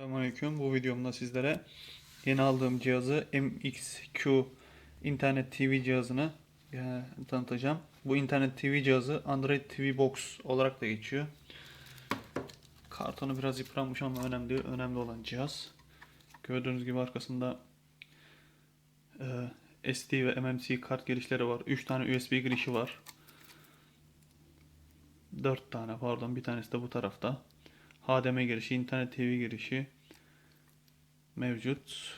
Selamünaleyküm. Bu videomda sizlere yeni aldığım cihazı MXQ internet TV cihazını e, tanıtacağım. Bu internet TV cihazı Android TV Box olarak da geçiyor. Kartonu biraz yıpranmış ama önemli önemli olan cihaz. Gördüğünüz gibi arkasında e, SD ve MMC kart girişleri var. 3 tane USB girişi var. 4 tane pardon bir tanesi de bu tarafta. HDMI girişi, internet TV girişi mevcut.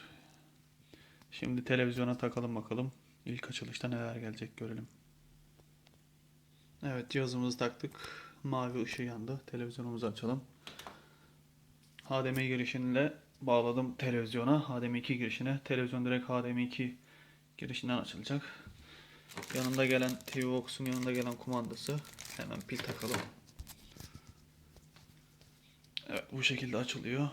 Şimdi televizyona takalım bakalım. İlk açılışta neler gelecek görelim. Evet cihazımızı taktık. Mavi ışığı yandı. Televizyonumuzu açalım. HDMI girişinle bağladım televizyona. HDMI 2 girişine. Televizyon direkt HDMI 2 girişinden açılacak. Yanında gelen TV Box'un yanında gelen kumandası. Hemen pil takalım. Evet bu şekilde açılıyor.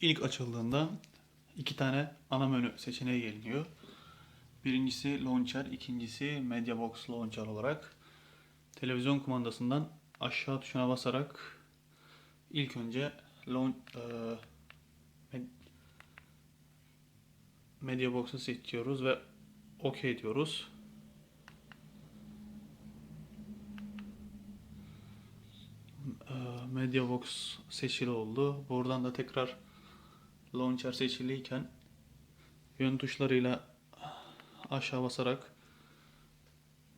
İlk açıldığında iki tane ana menü seçeneği geliyor. Birincisi Launcher, ikincisi Media Box Launcher olarak. Televizyon kumandasından aşağı tuşuna basarak ilk önce e, med- Media Box'u seçiyoruz ve OK diyoruz. Mediabox seçili oldu. Buradan da tekrar Launcher seçiliyken yön tuşlarıyla aşağı basarak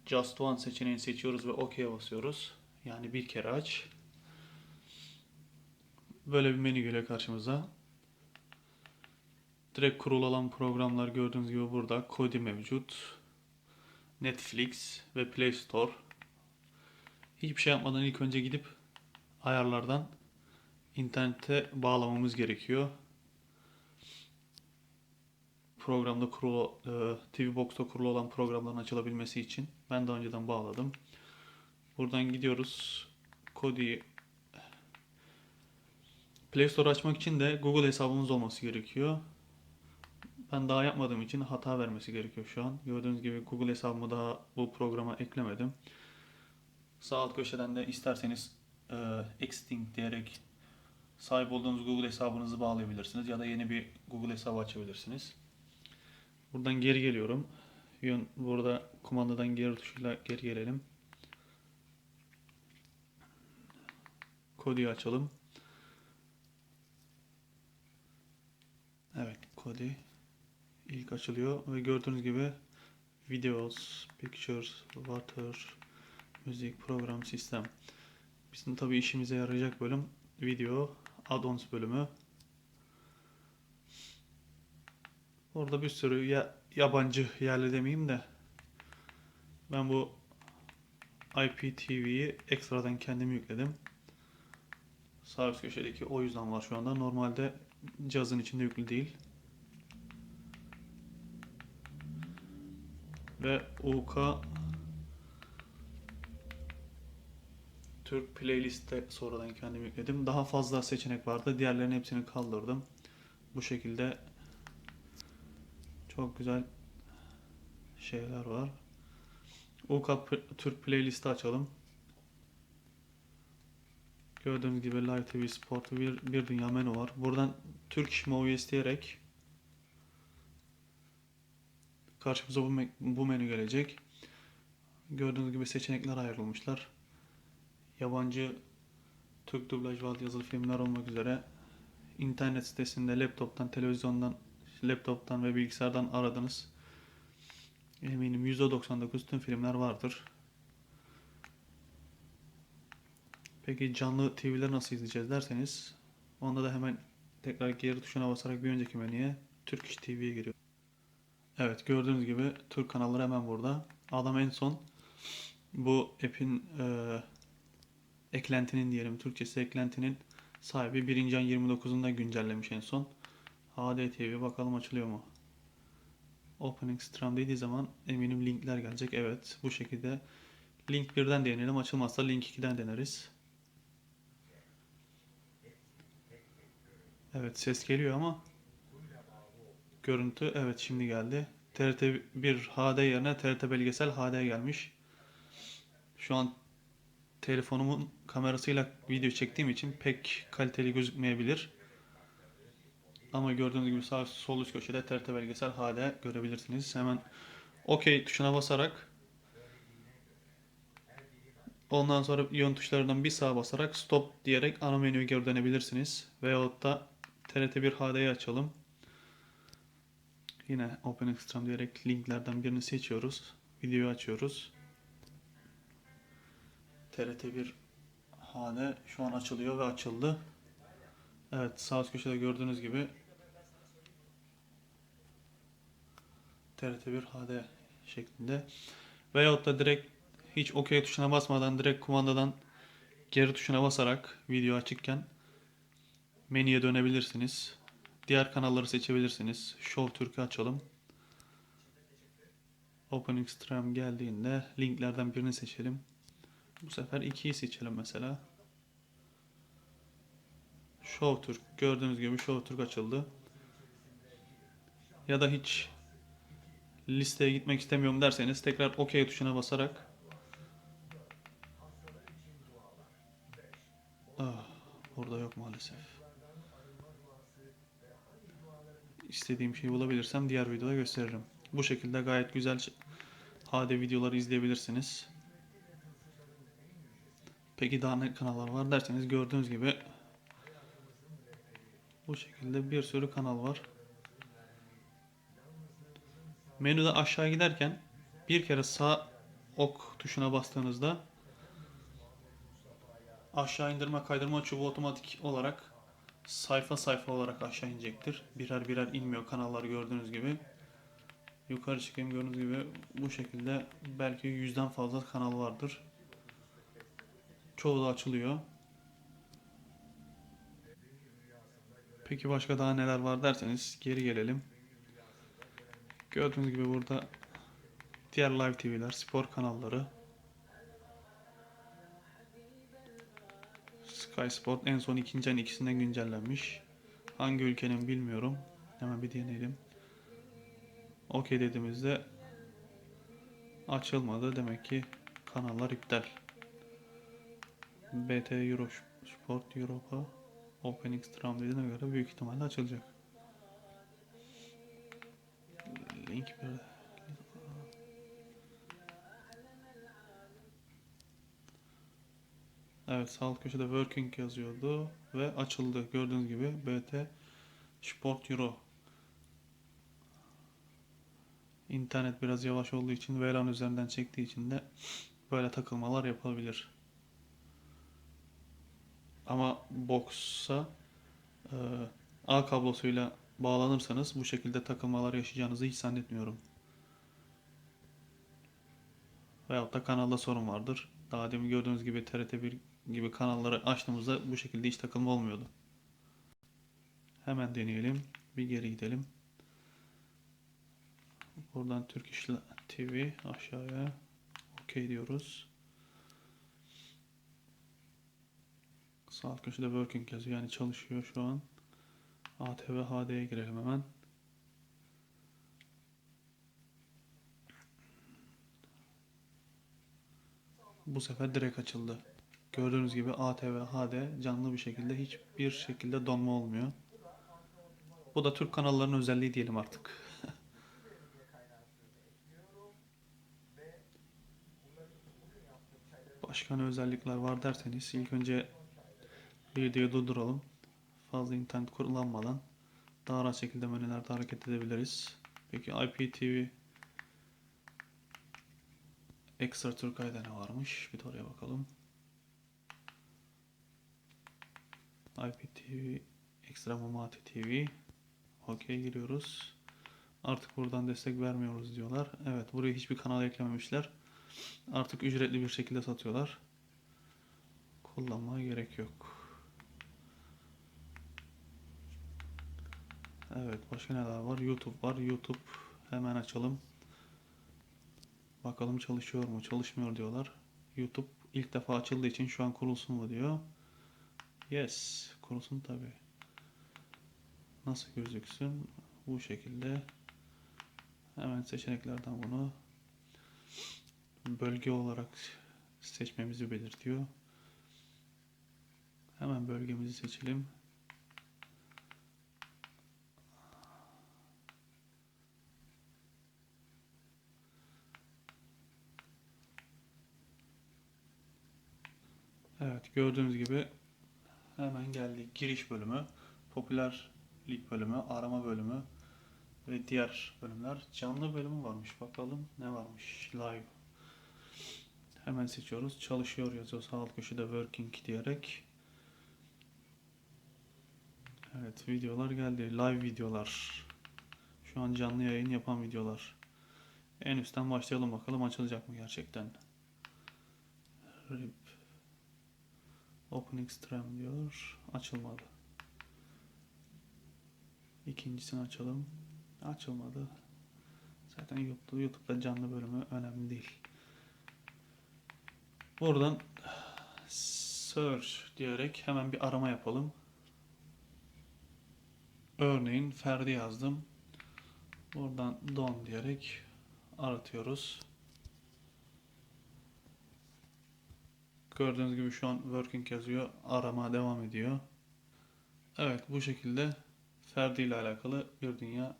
Just One seçeneğini seçiyoruz ve OK'ye basıyoruz. Yani bir kere aç. Böyle bir menü geliyor karşımıza. Direkt kurulan programlar gördüğünüz gibi burada. Kodi mevcut. Netflix ve Play Store. Hiçbir şey yapmadan ilk önce gidip ayarlardan internete bağlamamız gerekiyor. Programda kurulu, e, TV Box'ta kurulu olan programların açılabilmesi için ben daha önceden bağladım. Buradan gidiyoruz. Kodi Play Store açmak için de Google hesabımız olması gerekiyor. Ben daha yapmadığım için hata vermesi gerekiyor şu an. Gördüğünüz gibi Google hesabımı daha bu programa eklemedim. Sağ alt köşeden de isterseniz e, Extinct diyerek sahip olduğunuz Google hesabınızı bağlayabilirsiniz ya da yeni bir Google hesabı açabilirsiniz. Buradan geri geliyorum. Burada kumandadan geri tuşuyla geri gelelim. Kodi'yi açalım. Evet, Kodi ilk açılıyor ve gördüğünüz gibi Videos, Pictures, Water, Müzik, Program, Sistem. Bizim tabii işimize yarayacak bölüm video add-ons bölümü. Orada bir sürü ya, yabancı yerli demeyeyim de ben bu IPTV'yi ekstradan kendim yükledim. Sağ üst köşedeki o yüzden var şu anda. Normalde cihazın içinde yüklü değil. Ve UK Türk playlist'te sonradan kendim yükledim. Daha fazla seçenek vardı. Diğerlerinin hepsini kaldırdım. Bu şekilde çok güzel şeyler var. UK Türk playlist'i açalım. Gördüğünüz gibi Live TV Sport bir, bir dünya menü var. Buradan Turkish Movies diyerek karşımıza bu, bu menü gelecek. Gördüğünüz gibi seçenekler ayrılmışlar yabancı Türk dublaj ve yazılı filmler olmak üzere internet sitesinde laptoptan, televizyondan, laptoptan ve bilgisayardan aradınız. Eminim %99 tüm filmler vardır. Peki canlı TV'leri nasıl izleyeceğiz derseniz onda da hemen tekrar geri tuşuna basarak bir önceki menüye Turkish TV'ye giriyor. Evet gördüğünüz gibi Türk kanalları hemen burada. Adam en son bu app'in eee eklentinin diyelim Türkçesi eklentinin sahibi 1. ayın 29'unda güncellemiş en son. HD TV bakalım açılıyor mu? Opening Strum dediği zaman eminim linkler gelecek. Evet bu şekilde link 1'den deneyelim açılmazsa link 2'den deneriz. Evet ses geliyor ama görüntü evet şimdi geldi. TRT 1 HD yerine TRT belgesel HD gelmiş. Şu an telefonumun kamerasıyla video çektiğim için pek kaliteli gözükmeyebilir. Ama gördüğünüz gibi sağ sol üst köşede TRT belgesel HD görebilirsiniz. Hemen OK tuşuna basarak ondan sonra yön tuşlarından bir sağa basarak stop diyerek ana menüye geri dönebilirsiniz. Veyahut da TRT1 HD'yi açalım. Yine Open Extreme diyerek linklerden birini seçiyoruz. Videoyu açıyoruz. TRT1 HD şu an açılıyor ve açıldı. Evet sağ üst köşede gördüğünüz gibi TRT1 HD şeklinde. Veyahut da direkt hiç OK tuşuna basmadan direkt kumandadan geri tuşuna basarak video açıkken menüye dönebilirsiniz. Diğer kanalları seçebilirsiniz. Show Türk'ü açalım. Open Extreme geldiğinde linklerden birini seçelim. Bu sefer 2'yi seçelim mesela. Show Türk. Gördüğünüz gibi Show Türk açıldı. Ya da hiç listeye gitmek istemiyorum derseniz tekrar OK tuşuna basarak ah, burada yok maalesef. İstediğim şeyi bulabilirsem diğer videoda gösteririm. Bu şekilde gayet güzel HD videoları izleyebilirsiniz. Peki daha ne kanallar var derseniz gördüğünüz gibi bu şekilde bir sürü kanal var. Menüde aşağı giderken bir kere sağ ok tuşuna bastığınızda aşağı indirme kaydırma çubuğu otomatik olarak sayfa sayfa olarak aşağı inecektir. Birer birer inmiyor kanallar gördüğünüz gibi. Yukarı çıkayım gördüğünüz gibi bu şekilde belki yüzden fazla kanal vardır. Çoğu da açılıyor. Peki başka daha neler var derseniz geri gelelim. Gördüğünüz gibi burada diğer live TV'ler, spor kanalları, Sky Sport en son ikinci ayın ikisinden güncellenmiş. Hangi ülkenin bilmiyorum. Hemen bir deneyelim. OK dediğimizde açılmadı. Demek ki kanallar iptal. BT Euro Sport Europa Open Extreme dediğine göre büyük ihtimalle açılacak. Link bir Evet sağ köşede working yazıyordu ve açıldı. Gördüğünüz gibi BT Sport Euro. İnternet biraz yavaş olduğu için VLAN üzerinden çektiği için de böyle takılmalar yapabilir. Ama box'a e, A kablosuyla bağlanırsanız bu şekilde takılmalar yaşayacağınızı hiç zannetmiyorum. Veyahut da kanalda sorun vardır. Daha demin gördüğünüz gibi TRT1 gibi kanalları açtığımızda bu şekilde hiç takılma olmuyordu. Hemen deneyelim. Bir geri gidelim. Buradan Türk İş TV aşağıya OK diyoruz. Sağ alt köşede working yazıyor yani çalışıyor şu an. ATV HD'ye girelim hemen. Bu sefer direkt açıldı. Gördüğünüz gibi ATV HD canlı bir şekilde hiçbir şekilde donma olmuyor. Bu da Türk kanallarının özelliği diyelim artık. Başka ne özellikler var derseniz ilk önce videoyu durduralım. Fazla internet kullanmadan daha rahat şekilde menülerde hareket edebiliriz. Peki IPTV Extra Turkay'da ne varmış? Bir de oraya bakalım. IPTV Extra Mamati TV OK giriyoruz. Artık buradan destek vermiyoruz diyorlar. Evet buraya hiçbir kanal eklememişler. Artık ücretli bir şekilde satıyorlar. Kullanmaya gerek yok. Evet başka neler var? YouTube var. YouTube hemen açalım. Bakalım çalışıyor mu? Çalışmıyor diyorlar. YouTube ilk defa açıldığı için şu an kurulsun mu diyor. Yes. Kurulsun tabi. Nasıl gözüksün? Bu şekilde. Hemen seçeneklerden bunu bölge olarak seçmemizi belirtiyor. Hemen bölgemizi seçelim. Evet gördüğünüz gibi hemen geldik. Giriş bölümü, popülerlik bölümü, arama bölümü ve diğer bölümler. Canlı bölümü varmış. Bakalım ne varmış. Live. Hemen seçiyoruz. Çalışıyor yazıyor sağ alt köşede working diyerek. Evet videolar geldi. Live videolar. Şu an canlı yayın yapan videolar. En üstten başlayalım bakalım açılacak mı gerçekten. Opening stream diyor. Açılmadı. İkincisini açalım. Açılmadı. Zaten YouTube, YouTube'da canlı bölümü önemli değil. Buradan search diyerek hemen bir arama yapalım. Örneğin Ferdi yazdım. Buradan don diyerek aratıyoruz. Gördüğünüz gibi şu an working yazıyor. Arama devam ediyor. Evet bu şekilde Ferdi ile alakalı bir dünya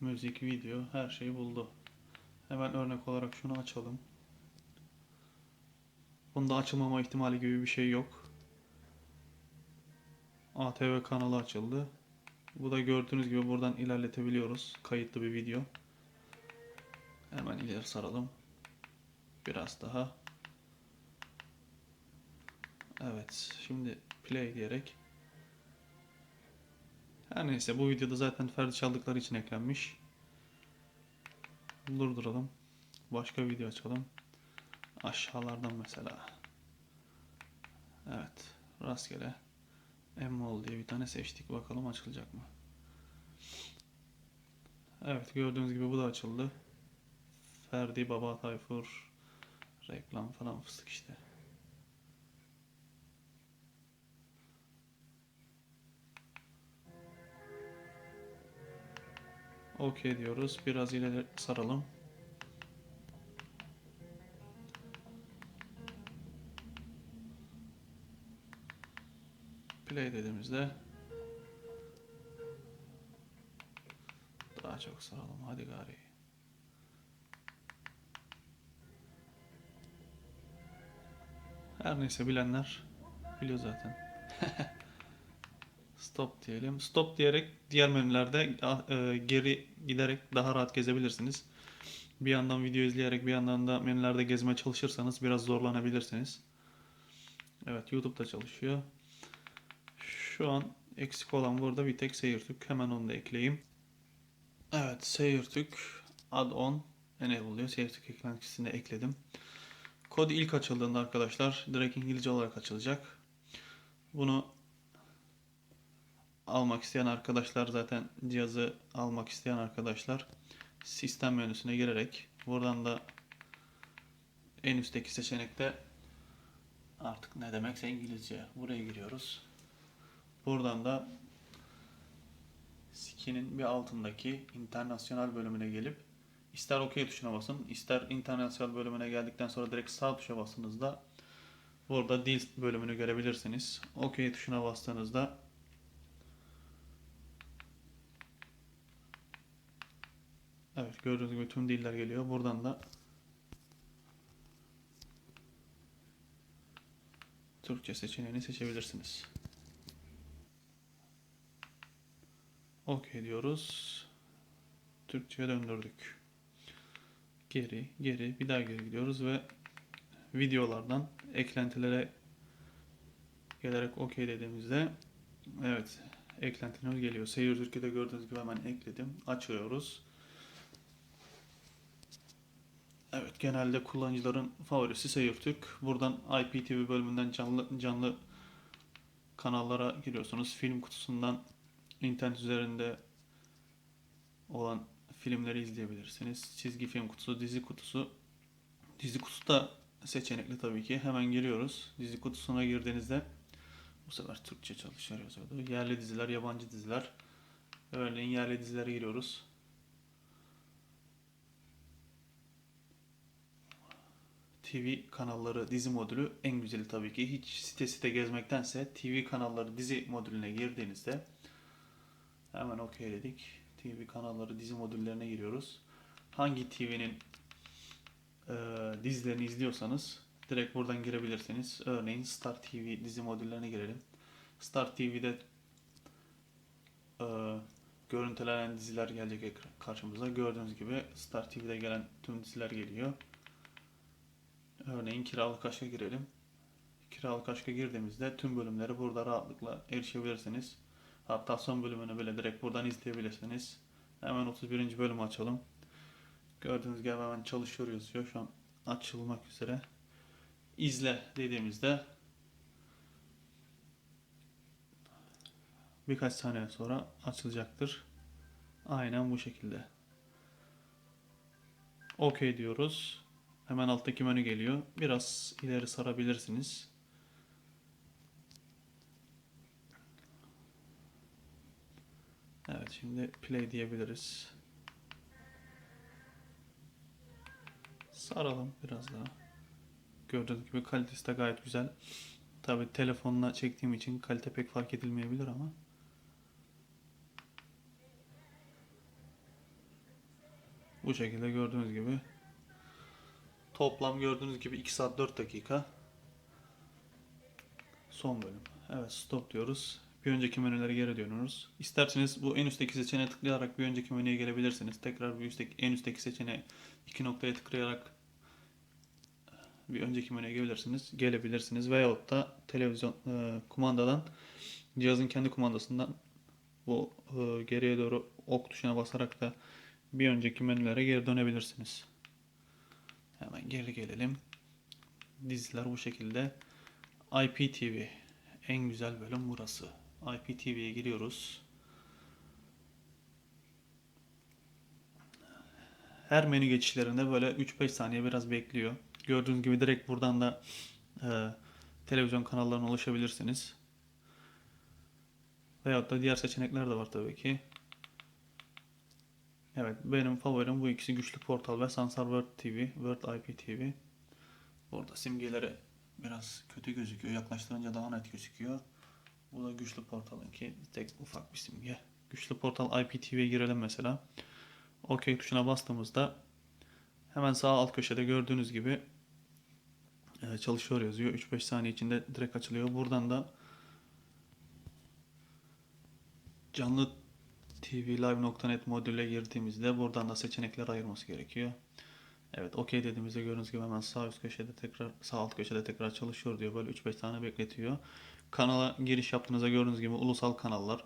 müzik, video her şeyi buldu. Hemen örnek olarak şunu açalım. Bunda açılmama ihtimali gibi bir şey yok. ATV kanalı açıldı. Bu da gördüğünüz gibi buradan ilerletebiliyoruz. Kayıtlı bir video. Hemen ileri saralım. Biraz daha. Evet. Şimdi play diyerek. Her neyse bu videoda zaten Ferdi çaldıkları için eklenmiş. Durduralım. Başka video açalım. Aşağılardan mesela. Evet. Rastgele. Emmol diye bir tane seçtik. Bakalım açılacak mı? Evet gördüğünüz gibi bu da açıldı. Ferdi, Baba Tayfur, reklam falan fıstık işte. Okey diyoruz. Biraz ileri saralım. Play dediğimizde daha çok saralım. Hadi gari. Her neyse bilenler biliyor zaten. Stop diyelim. Stop diyerek diğer menülerde ah, e, geri giderek daha rahat gezebilirsiniz. Bir yandan video izleyerek bir yandan da menülerde gezmeye çalışırsanız biraz zorlanabilirsiniz. Evet YouTube'da çalışıyor. Şu an eksik olan burada bir tek SeyirTürk. Hemen onu da ekleyeyim. Evet SeyirTürk add-on enable'lıyor. SeyirTürk eklentisine ekledim. Kod ilk açıldığında arkadaşlar direkt İngilizce olarak açılacak. Bunu almak isteyen arkadaşlar zaten cihazı almak isteyen arkadaşlar sistem menüsüne girerek buradan da en üstteki seçenekte artık ne demekse İngilizce buraya giriyoruz. Buradan da skin'in bir altındaki internasyonel bölümüne gelip ister OK tuşuna basın, ister internasyonel bölümüne geldikten sonra direkt sağ tuşa bastığınızda burada dil bölümünü görebilirsiniz. OK tuşuna bastığınızda Evet gördüğünüz gibi tüm diller geliyor. Buradan da Türkçe seçeneğini seçebilirsiniz. OK diyoruz. Türkçe'ye döndürdük. Geri, geri, bir daha geri gidiyoruz ve videolardan eklentilere gelerek OK dediğimizde evet eklentiler geliyor. Seyir Türkiye'de gördüğünüz gibi hemen ekledim. Açıyoruz. Evet genelde kullanıcıların favorisi SeyirTürk. Buradan IPTV bölümünden canlı canlı kanallara giriyorsunuz. Film kutusundan internet üzerinde olan filmleri izleyebilirsiniz. Çizgi film kutusu, dizi kutusu. Dizi kutusu da seçenekli tabii ki. Hemen giriyoruz. Dizi kutusuna girdiğinizde bu sefer Türkçe çalışıyor yazıyordu. Yerli diziler, yabancı diziler. Örneğin yerli dizilere giriyoruz. TV kanalları dizi modülü en güzeli tabii ki. Hiç site site gezmektense TV kanalları dizi modülüne girdiğinizde hemen OK dedik. TV kanalları dizi modüllerine giriyoruz. Hangi TV'nin e, dizilerini izliyorsanız direkt buradan girebilirsiniz. Örneğin Star TV dizi modüllerine girelim. Star TV'de e, görüntülenen diziler gelecek karşımıza. Gördüğünüz gibi Star TV'de gelen tüm diziler geliyor. Örneğin Kiralık Aşk'a girelim. Kiralık Aşk'a girdiğimizde tüm bölümleri burada rahatlıkla erişebilirsiniz. Hatta son bölümünü bile direkt buradan izleyebilirsiniz. Hemen 31. bölümü açalım. Gördüğünüz gibi hemen çalışıyor yazıyor. Şu an açılmak üzere. İzle dediğimizde birkaç saniye sonra açılacaktır. Aynen bu şekilde. OK diyoruz. Hemen alttaki menü geliyor. Biraz ileri sarabilirsiniz. Evet şimdi play diyebiliriz. Saralım biraz daha. Gördüğünüz gibi kalitesi de gayet güzel. Tabi telefonla çektiğim için kalite pek fark edilmeyebilir ama. Bu şekilde gördüğünüz gibi. Toplam gördüğünüz gibi 2 saat 4 dakika. Son bölüm. Evet stop diyoruz. Bir önceki menülere geri dönüyoruz. İsterseniz bu en üstteki seçeneğe tıklayarak bir önceki menüye gelebilirsiniz. Tekrar bir üstteki, en üstteki seçeneğe iki noktaya tıklayarak bir önceki menüye gelebilirsiniz. Gelebilirsiniz veyahut da televizyon e, kumandadan cihazın kendi kumandasından bu e, geriye doğru ok tuşuna basarak da bir önceki menülere geri dönebilirsiniz. Hemen geri gelelim. Diziler bu şekilde. IPTV. En güzel bölüm burası. IPTV'ye giriyoruz. Her menü geçişlerinde böyle 3-5 saniye biraz bekliyor. Gördüğünüz gibi direkt buradan da e, televizyon kanallarına ulaşabilirsiniz. Veyahut da diğer seçenekler de var tabii ki. Evet benim favorim bu ikisi Güçlü Portal ve Sansar World TV, World IPTV. Burada simgeleri biraz kötü gözüküyor. Yaklaştırınca daha net gözüküyor. Bu da Güçlü Portal'ınki. Tek ufak bir simge. Güçlü Portal IPTV'ye girelim mesela. OK tuşuna bastığımızda hemen sağ alt köşede gördüğünüz gibi e, çalışıyor yazıyor. 3-5 saniye içinde direkt açılıyor. Buradan da canlı tvlive.net modüle girdiğimizde buradan da seçenekler ayırması gerekiyor. Evet OK dediğimizde gördüğünüz gibi hemen sağ üst köşede tekrar sağ alt köşede tekrar çalışıyor diyor. Böyle 3-5 tane bekletiyor. Kanala giriş yaptığınızda gördüğünüz gibi ulusal kanallar,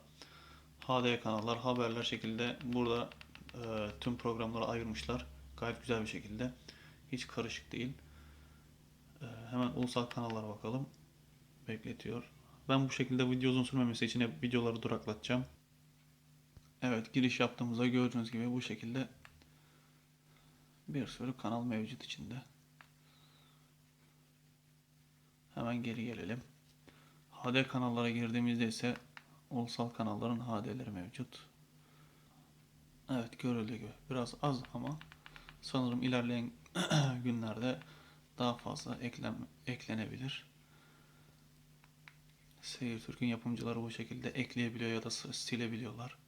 HD kanallar, haberler şekilde burada e, tüm programları ayırmışlar. Gayet güzel bir şekilde. Hiç karışık değil. E, hemen ulusal kanallara bakalım. Bekletiyor. Ben bu şekilde video uzun sürmemesi için hep videoları duraklatacağım. Evet giriş yaptığımızda gördüğünüz gibi bu şekilde bir sürü kanal mevcut içinde. Hemen geri gelelim. HD kanallara girdiğimizde ise ulusal kanalların HD'leri mevcut. Evet görüldüğü gibi biraz az ama sanırım ilerleyen günlerde daha fazla eklen, eklenebilir. Seyir Türk'ün yapımcıları bu şekilde ekleyebiliyor ya da silebiliyorlar.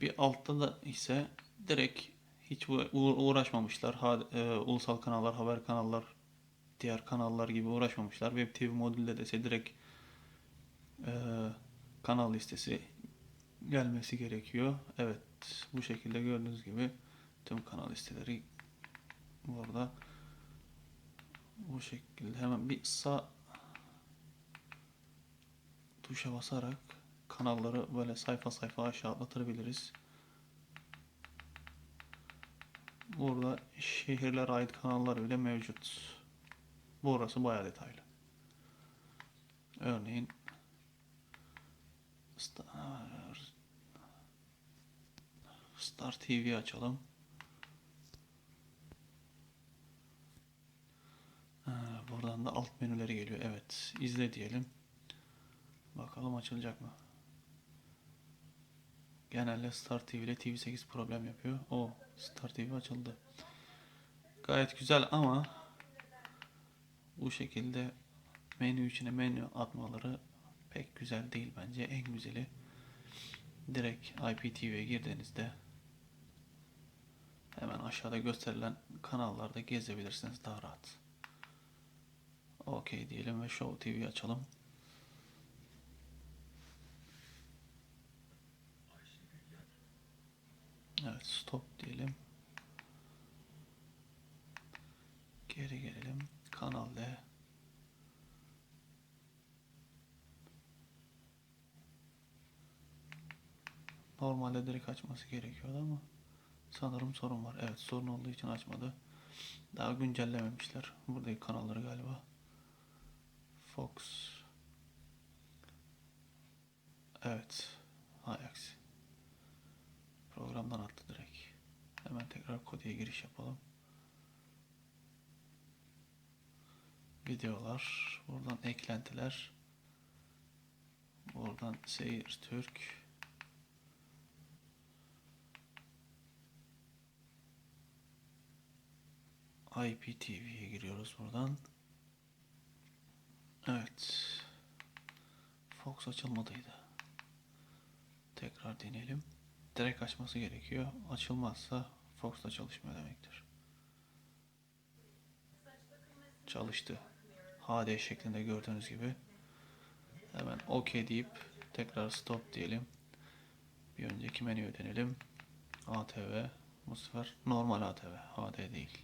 Bir altta da ise direkt hiç uğraşmamışlar. Ha- e, ulusal kanallar, haber kanallar, diğer kanallar gibi uğraşmamışlar. Web TV modülde de direkt e, kanal listesi gelmesi gerekiyor. Evet, bu şekilde gördüğünüz gibi tüm kanal listeleri burada. Bu şekilde hemen bir sağ tuşa basarak kanalları böyle sayfa sayfa aşağı atlatabiliriz. Burada şehirlere ait kanallar bile mevcut. Burası bayağı detaylı. Örneğin Star Star TV açalım. Buradan da alt menüleri geliyor. Evet, izle diyelim. Bakalım açılacak mı? Genelde Star TV ile TV8 problem yapıyor. O Star TV açıldı. Gayet güzel ama bu şekilde menü içine menü atmaları pek güzel değil bence. En güzeli direkt IPTV'ye girdiğinizde hemen aşağıda gösterilen kanallarda gezebilirsiniz daha rahat. OK diyelim ve Show TV açalım. Evet stop diyelim. Geri gelelim. Kanal D. Normalde direkt açması gerekiyordu ama sanırım sorun var. Evet sorun olduğu için açmadı. Daha güncellememişler. Buradaki kanalları galiba. Fox. Evet. Ajax. Programdan attı direkt. Hemen tekrar koduya giriş yapalım. Videolar. Buradan eklentiler. Buradan seyir Türk. IPTV'ye giriyoruz buradan. Evet. Fox açılmadıydı. Tekrar deneyelim. Direkt açması gerekiyor. Açılmazsa Fox da çalışmıyor demektir. Çalıştı. HD şeklinde gördüğünüz gibi. Hemen OK deyip tekrar stop diyelim. Bir önceki menüye dönelim. ATV. Bu sefer normal ATV. HD değil.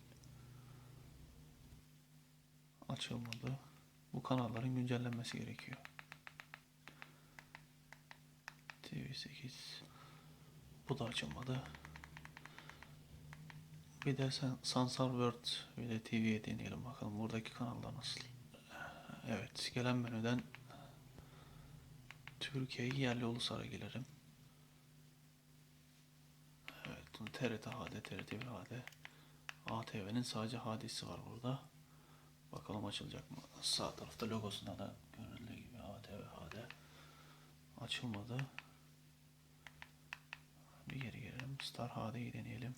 Açılmadı. Bu kanalların güncellenmesi gerekiyor. TV8 bu da açılmadı. Bir de Sansar World bir de TV'ye deneyelim bakalım buradaki kanallar nasıl. Evet gelen menüden Türkiye'yi yerli uluslara gelirim. Evet TRT HD, TRT 1 HD. ATV'nin sadece HD'si var burada. Bakalım açılacak mı? Sağ tarafta logosunda da görüldüğü gibi ATV HD. Açılmadı. Bir geri Star HD'yi deneyelim.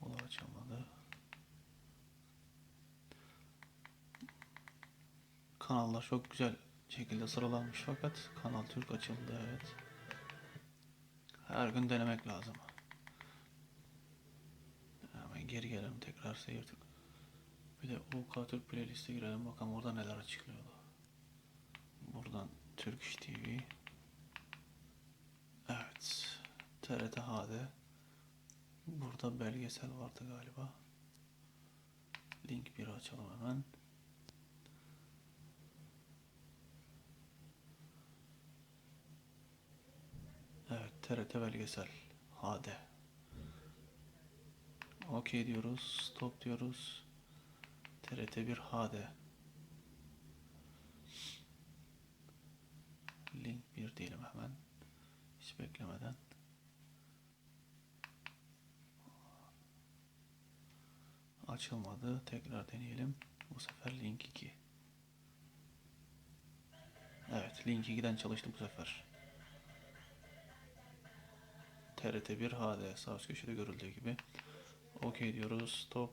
Bu da açılmadı. Kanallar çok güzel şekilde sıralanmış fakat Kanal Türk açıldı evet. Her gün denemek lazım. Hemen geri gelelim tekrar seyir. Bir de UK Türk playlist'e girelim bakalım orada neler açıklıyordu. Buradan Türk TV. Evet. TRT HD. Burada belgesel vardı galiba. Link 1'i açalım hemen. Evet TRT belgesel HD. OK diyoruz. Stop diyoruz. TRT 1 HD. Link 1 diyelim hemen. Hiç beklemeden. Açılmadı. Tekrar deneyelim. Bu sefer link 2. Evet, link 2'den çalıştı bu sefer. TRT 1 HD sağ üst köşede görüldüğü gibi. OK diyoruz. Stop.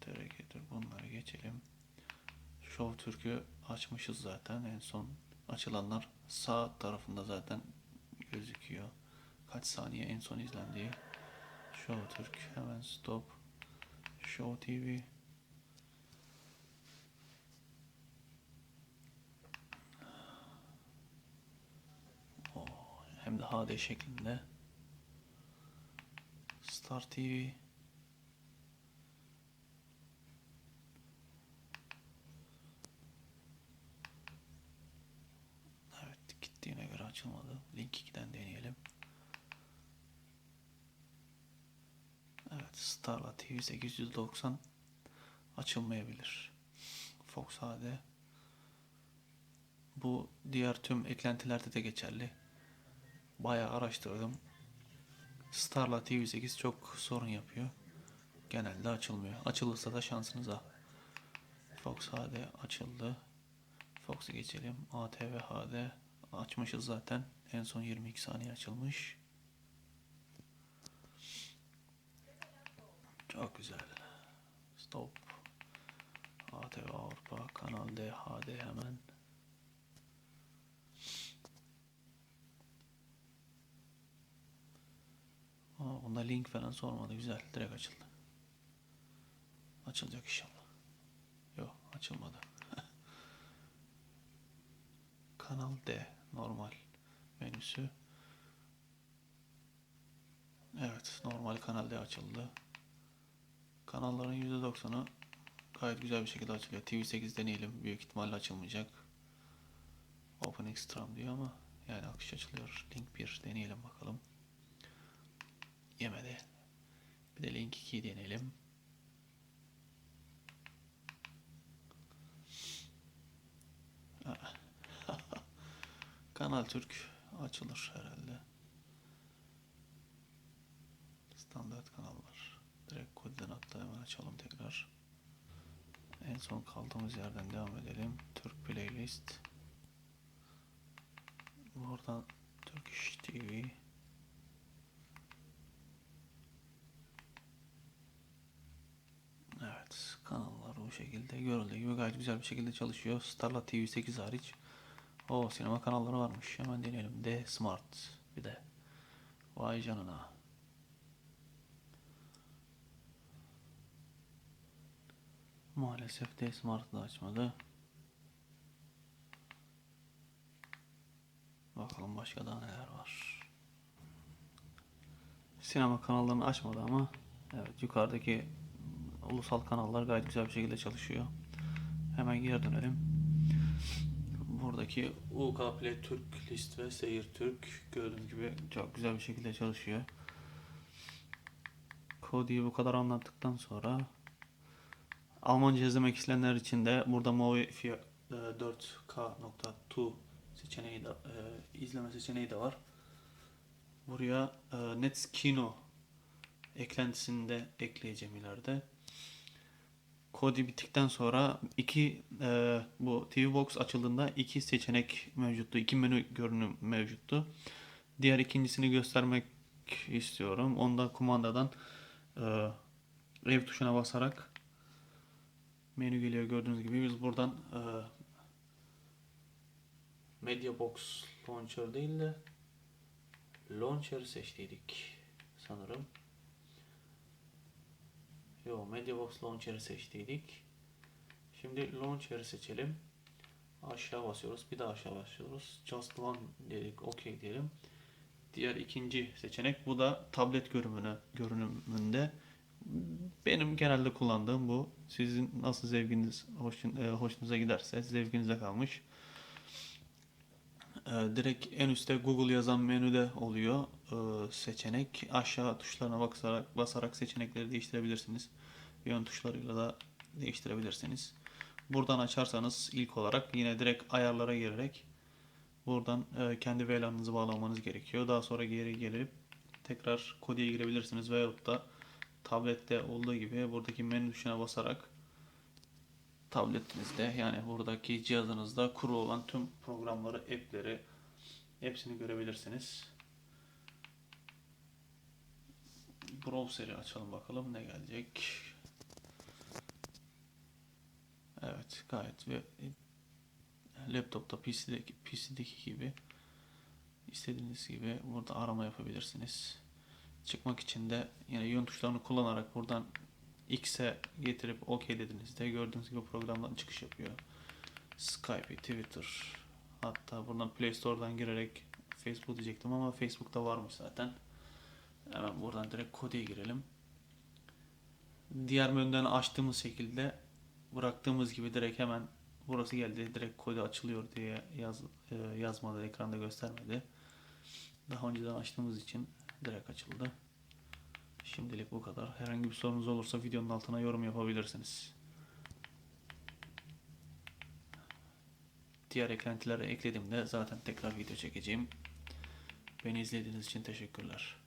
TRT bunları geçelim. Show Türk'ü açmışız zaten. En son açılanlar sağ tarafında zaten gözüküyor. Kaç saniye en son izlendiği. Show Türk hemen stop. Show TV. Oo, hem de HD şeklinde. Star TV. Evet gittiğine göre açılmadı. Link 2'den deneyelim. Evet Starla TV 890 açılmayabilir. Fox HD. Bu diğer tüm eklentilerde de geçerli. Bayağı araştırdım. Starla TV8 çok sorun yapıyor. Genelde açılmıyor. Açılırsa da şansınıza. Fox HD açıldı. Fox'u geçelim. ATV HD açmışız zaten. En son 22 saniye açılmış. Çok güzel. Stop. ATV Avrupa. Kanal D, HD hemen. Aa, bunda link falan sormadı. Güzel. Direkt açıldı. Açılacak inşallah. Yok açılmadı. Kanal D. Normal menüsü. Evet. Normal Kanal D açıldı. Kanalların %90'ı gayet güzel bir şekilde açılıyor. TV8 deneyelim. Büyük ihtimalle açılmayacak. Open Extreme diyor ama yani akış açılıyor. Link 1 deneyelim bakalım. Yemedi. Bir de Link 2 deneyelim. Kanal Türk açılır herhalde. Standart kanallar. Direkt kodden hatta hemen açalım tekrar. En son kaldığımız yerden devam edelim. Türk Playlist. Buradan Turkish TV. Evet, kanallar bu şekilde görüldüğü gibi gayet güzel bir şekilde çalışıyor. Starla TV 8 hariç. O sinema kanalları varmış. Hemen deneyelim. D Smart bir de. Vay canına. Maalesef D Smart'ı da açmadı. Bakalım başka daha neler var. Sinema kanallarını açmadı ama evet yukarıdaki ulusal kanallar gayet güzel bir şekilde çalışıyor. Hemen geri dönelim. Buradaki UK Play Türk List ve Seyir Türk gördüğünüz gibi çok güzel bir şekilde çalışıyor. Kodu'yu bu kadar anlattıktan sonra Almanca izlemek isteyenler için de burada Movi 4K.2 seçeneği de, e, izleme seçeneği de var. Buraya e, Netskino eklentisini de ekleyeceğim ileride. Kodi bittikten sonra iki e, bu TV Box açıldığında iki seçenek mevcuttu. iki menü görünüm mevcuttu. Diğer ikincisini göstermek istiyorum. Onda kumandadan e, ev tuşuna basarak menü geliyor gördüğünüz gibi. Biz buradan e, Media Box Launcher değil de Launcher seçtiydik sanırım. Yo, Mediabox Launcher'ı seçtiydik. Şimdi Launcher'ı seçelim. Aşağı basıyoruz. Bir daha aşağı basıyoruz. Just one dedik. OK diyelim. Diğer ikinci seçenek. Bu da tablet görünümüne, görünümünde. Benim genelde kullandığım bu. Sizin nasıl zevkiniz hoşun, e, hoşunuza giderse zevkinize kalmış. E, direkt en üstte Google yazan menüde oluyor e, seçenek. Aşağı tuşlarına basarak, basarak seçenekleri değiştirebilirsiniz. Yön tuşlarıyla da değiştirebilirsiniz. Buradan açarsanız ilk olarak yine direkt ayarlara girerek buradan e, kendi VLAN'ınızı bağlamanız gerekiyor. Daha sonra geri gelip tekrar kodeye girebilirsiniz veyahut da tablette olduğu gibi buradaki menü tuşuna basarak tabletinizde yani buradaki cihazınızda kuru olan tüm programları, app'leri hepsini görebilirsiniz. Browser'i açalım bakalım ne gelecek. Evet gayet ve laptopta PC'deki, PC'deki gibi istediğiniz gibi burada arama yapabilirsiniz. Çıkmak için de yine yön tuşlarını kullanarak buradan X'e getirip OK dediğinizde gördüğünüz gibi programdan çıkış yapıyor. Skype, Twitter, hatta buradan Play Store'dan girerek Facebook diyecektim ama Facebook'ta varmış zaten. Hemen buradan direkt kodeye girelim. Diğer menüden açtığımız şekilde bıraktığımız gibi direkt hemen burası geldi. Direkt kodu açılıyor diye yaz, e, yazmadı, ekranda göstermedi. Daha önceden açtığımız için direkt açıldı. Şimdilik bu kadar. Herhangi bir sorunuz olursa videonun altına yorum yapabilirsiniz. Diğer eklentileri eklediğimde zaten tekrar video çekeceğim. Beni izlediğiniz için teşekkürler.